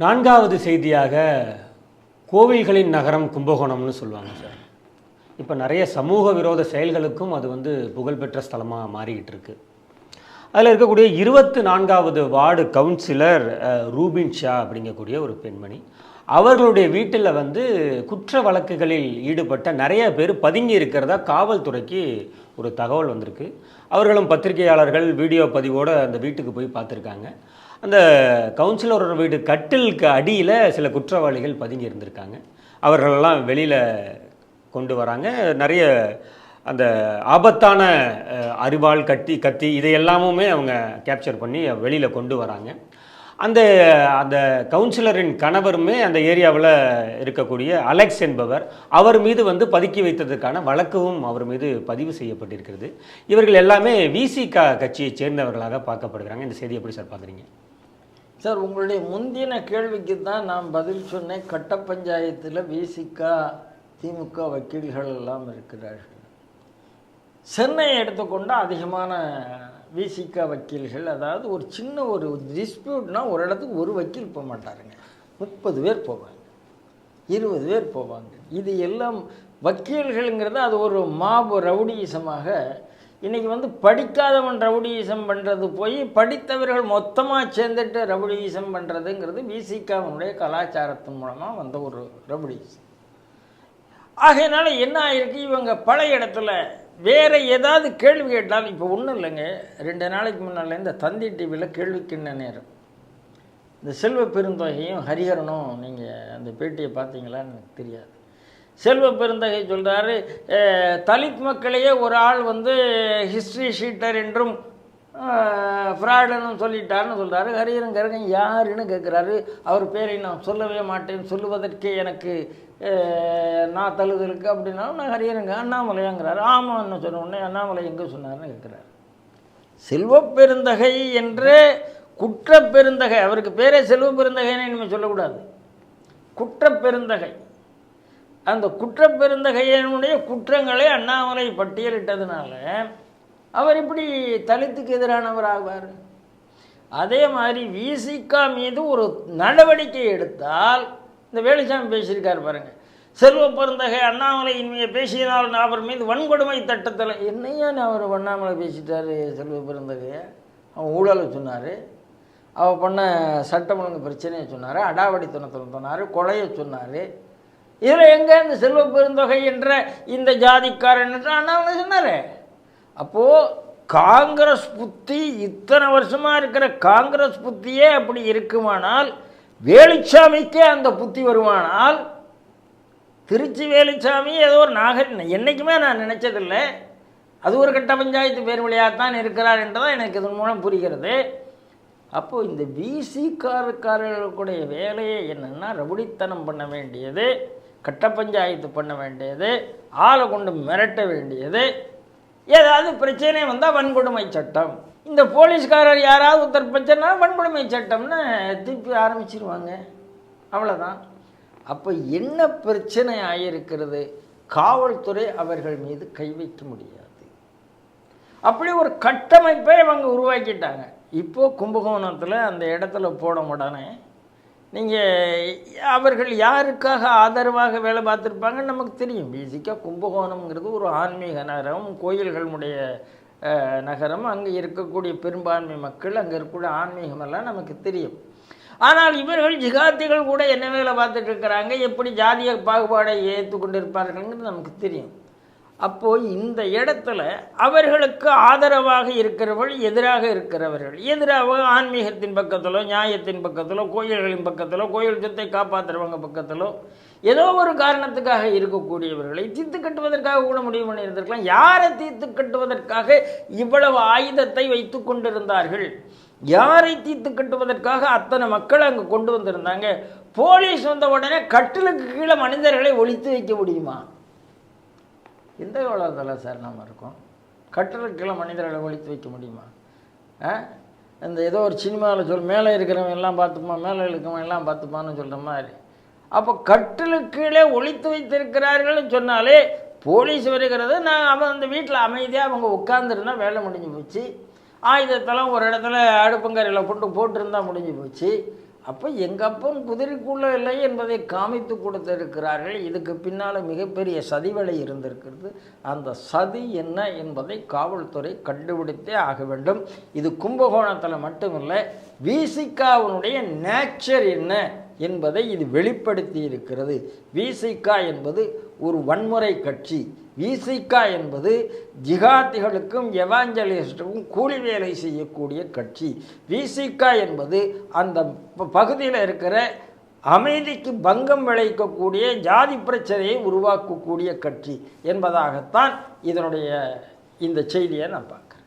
நான்காவது செய்தியாக கோவில்களின் நகரம் கும்பகோணம்னு சொல்லுவாங்க சார். இப்போ நிறைய சமூக விரோத செயல்களுக்கும் அது வந்து புகழ்பெற்ற ஸ்தலமாக மாறிக்கிட்டு இருக்கு. அதில் இருக்கக்கூடிய இருபத்து நான்காவது வார்டு கவுன்சிலர் ரூபின் ஷா அப்படிங்கக்கூடிய ஒரு பெண்மணி அவர்களுடைய வீட்டில் வந்து குற்ற வழக்குகளில் ஈடுபட்ட நிறைய பேர் பதுங்கி இருக்கிறதா காவல்துறைக்கு ஒரு தகவல் வந்திருக்கு. அவர்களும் பத்திரிகையாளர்கள் வீடியோ பதிவோடு அந்த வீட்டுக்கு போய் பார்த்துருக்காங்க. அந்த கவுன்சிலரோட வீடு கட்டிலுக்கு அடியில் சில குற்றவாளிகள் பதுங்கி இருந்திருக்காங்க. அவர்களெல்லாம் வெளியில் கொண்டு வராங்க. நிறைய அந்த ஆபத்தான அஹ், அரிவாள் கட்டி கத்தி இதை எல்லாமுமே அவங்க கேப்சர் பண்ணி வெளியில் கொண்டு வராங்க. அந்த அந்த கவுன்சிலரின் கணவருமே அந்த ஏரியாவில் இருக்கக்கூடிய அலெக்ஸ் என்பவர் அவர் மீது வந்து பதுக்கி வைத்ததுக்கான வழக்கும் அவர் மீது பதிவு செய்யப்பட்டிருக்கிறது. இவர்கள் எல்லாமே விசிக கட்சியை சேர்ந்தவர்களாக பார்க்கப்படுகிறாங்க. இந்த செய்தி எப்படி சார் பார்க்குறீங்க? சார் உங்களுடைய முந்தின கேள்விக்கு தான் நான் பதில் சொன்னேன். கட்ட பஞ்சாயத்தில் விசிகா திமுக வக்கீல்கள் எல்லாம் இருக்கிறார்கள். சென்னையை எடுத்துக்கொண்டால் அதிகமான விசிகா வக்கீல்கள் அதாவது ஒரு சின்ன ஒரு டிஸ்பியூட்னா ஒரு இடத்துக்கு ஒரு வக்கீல் போக மாட்டாருங்க. முப்பது பேர் போவாங்க. இருபது பேர் போவாங்க. இது எல்லாம் வக்கீல்கள்ங்கிறது அது ஒரு மாபு ரவுடியிசமாக இன்றைக்கி வந்து படிக்காதவன் ரவுடியிசம் பண்ணுறது போய் படித்தவர்கள் மொத்தமாக சேர்ந்துட்டு ரவுடியிசம் பண்ணுறதுங்கிறது விசிகாவனுடைய கலாச்சாரத்தின் மூலமாக வந்த ஒரு ரவுடியிசம் ஆகையினால என்ன ஆயிருக்கு? இவங்க பழைய இடத்துல வேறு ஏதாவது கேள்வி கேட்டாலும் இப்போ ஒன்றும் இல்லைங்க. ரெண்டு நாளைக்கு முன்னால் இந்த தந்தி டிவியில் கேள்விக்கிண்ண நேரம். இந்த செல்வ பெருந்தொகையும் ஹரிஹரனும் நீங்கள் அந்த பேட்டியை பார்த்தீங்களான்னு எனக்கு தெரியாது. செல்வ பெருந்தகை சொல்கிறாரு தலித் மக்களையே ஒரு ஆள் வந்து ஹிஸ்ட்ரி ஷீட்டர் என்றும் ஃப்ராடுன்னு சொல்லிட்டாருன்னு சொல்கிறாரு ஹரிஹரன் கருகன் யாருன்னு கேட்குறாரு அவர் பேரை நான் சொல்லவே மாட்டேன். சொல்லுவதற்கே எனக்கு நான் தழுதலுக்கு அப்படின்னாலும் நான் ஹரிஹரங்க அண்ணாமலையாங்கிறாரு. ஆமான்னு சொன்ன உடனே அண்ணாமலை எங்கே சொன்னாருன்னு கேட்குறாரு செல்வப்பெருந்தகை என்று குற்றப்பெருந்தகை அவருக்கு பேரே செல்வப்பெருந்தகைன்னு இனிமேல் சொல்லக்கூடாது. குற்றப்பெருந்தகை அந்த குற்றப்பெருந்தகையினுடைய குற்றங்களை அண்ணாமலை பட்டியலிட்டதுனால அவர் இப்படி தலித்துக்கு எதிரானவர் ஆவார். அதே மாதிரி விசிகா மீது ஒரு நடவடிக்கை எடுத்தால் இந்த வேலுசாமி பேசியிருக்கார் பாருங்க செல்வ பெருந்தகை அண்ணாமலை இனிமையை பேசியதால் அவர் மீது வன்கொடுமை தட்டத்தில். என்னையா அவர் அண்ணாமலை பேசிட்டாரு செல்வ பெருந்தகைய? அவன் ஊழலை சொன்னார். அவள் பண்ண சட்டம் ஒழுங்கு பிரச்சனையை சொன்னார் அடாவடித்தனத்தை சொன்னார் கொலையை சொன்னார். இதில் எங்கே இந்த செல்வ பெருந்தொகை என்ற இந்த ஜாதிக்காரன் என்று அண்ணாமலை சொன்னார். அப்போது காங்கிரஸ் புத்தி இத்தனை வருஷமாக இருக்கிற காங்கிரஸ் புத்தியே அப்படி இருக்குமானால் வேலுச்சாமிக்கே அந்த புத்தி வருமானால் திருச்சி வேலுச்சாமி ஏதோ ஒரு நாகர் என்றைக்குமே நான் நினச்சதில்லை. அது ஒரு கட்ட பஞ்சாயத்து பேர் வழியாகத்தான் இருக்கிறார் என்றுதான் எனக்கு இதன் மூலம் புரிகிறது. அப்போது இந்த பிசிக்காரக்காரர்களுடைய வேலையை என்னென்னா ரவுடித்தனம் பண்ண வேண்டியது. கட்ட பஞ்சாயத்து பண்ண வேண்டியது ஆளை கொண்டு மிரட்ட வேண்டியது. ஏதாவது பிரச்சனை வந்தால் வன்கொடுமை சட்டம். இந்த போலீஸ்காரர் யாராவது ஒருத்தர் பிரச்சனை வன்கொடுமை சட்டம்னு திருப்பி ஆரம்பிச்சிருவாங்க. அவ்வளோதான் அப்போ என்ன பிரச்சனை ஆகியிருக்கிறது காவல்துறை அவர்கள் மீது கை வைக்க முடியாது. அப்படி ஒரு கட்டமைப்பை அவங்க உருவாக்கிட்டாங்க. இப்போது கும்பகோணத்தில் அந்த இடத்துல போட உடனே நீங்கள் அவர்கள் யாருக்காக ஆதரவாக வேலை பார்த்துருப்பாங்கன்னு நமக்கு தெரியும். பேசிக்காக கும்பகோணம்ங்கிறது ஒரு ஆன்மீக நகரம் கோயில்களுடைய நகரம். அங்கே இருக்கக்கூடிய பெரும்பான்மை மக்கள் அங்கே இருக்கக்கூடிய ஆன்மீகமெல்லாம் நமக்கு தெரியும். ஆனால் இவர்கள் ஜிகாத்திகள் கூட என்ன வேலை பார்த்துட்டு இருக்கிறாங்க? எப்படி ஜாதிய பாகுபாடை ஏற்றுக்கொண்டு இருப்பார்கள்ங்கிறது நமக்கு தெரியும். அப்போது இந்த இடத்துல அவர்களுக்கு ஆதரவாக இருக்கிறவர்கள் எதிராக இருக்கிறவர்கள். எதிராக ஆன்மீகத்தின் பக்கத்திலோ நியாயத்தின் பக்கத்திலோ கோயில்களின் பக்கத்திலோ கோயில் சொத்தை காப்பாற்றுறவங்க பக்கத்திலோ ஏதோ ஒரு காரணத்துக்காக இருக்கக்கூடியவர்களை தீர்த்து கட்டுவதற்காக கூட முடிவு பண்ணியிருந்திருக்கலாம். யாரை தீர்த்து கட்டுவதற்காக இவ்வளவு ஆயுதத்தை வைத்து கொண்டிருந்தார்கள்? யாரை தீர்த்து கட்டுவதற்காக அத்தனை மக்கள் அங்கே கொண்டு வந்திருந்தாங்க? போலீஸ் வந்த உடனே கட்டிலுக்கு கீழே மனிதர்களை ஒழித்து வைக்க முடியுமா? இந்த காலத்தில் சார் நாம் இருக்கோம். கட்டலுக்கு மனிதர்களை ஒழித்து வைக்க முடியுமா? இந்த ஏதோ ஒரு சினிமாவில் சொல் மேலே இருக்கிறவன் எல்லாம் பார்த்துப்பான் மேலே இருக்கிறவன் எல்லாம் பார்த்துப்பான்னு சொல்கிற மாதிரி. அப்போ கட்டிலுக்கு கீழே ஒழித்து வைத்திருக்கிறார்கள்னு சொன்னாலே போலீஸ் வருகிறது. நான் அவன் அந்த வீட்டில் அமைதியாக அவங்க உட்காந்துருந்தா வேலை முடிஞ்சு போச்சு. ஆயுதத்தெல்லாம் ஒரு இடத்துல அடுப்பங்கரையில் போட்டு போட்டிருந்தா முடிஞ்சு போச்சு. அப்போ எங்கள் அப்பன் குதிரைக்குள்ளே இல்லை என்பதை காமித்து கொடுத்திருக்கிறார்கள். இதுக்கு பின்னால் மிகப்பெரிய சதிவலை இருந்திருக்கிறது. அந்த சதி என்ன என்பதை காவல்துறை கண்டுபிடித்தே ஆக வேண்டும். இது கும்பகோணத்தில் மட்டுமில்லை விசிகாவினுடைய நேச்சர் என்ன? என்பதை இது வெளிப்படுத்தி இருக்கிறது விசிகா என்பது ஒரு வன்முறை கட்சி. விசிகா என்பது ஜிகாதிகளுக்கும் எவாஞ்சலிஸ்டுக்கும் கூலி வேலை செய்யக்கூடிய கட்சி. விசிகா என்பது அந்த ப- பகுதியில் இருக்கிற அமைதிக்கு பங்கம் விளைவிக்கக்கூடிய ஜாதி பிரச்சனையை உருவாக்கக்கூடிய கட்சி என்பதாகத்தான் இதனுடைய இந்த செய்தியை நான் பார்க்குறேன்.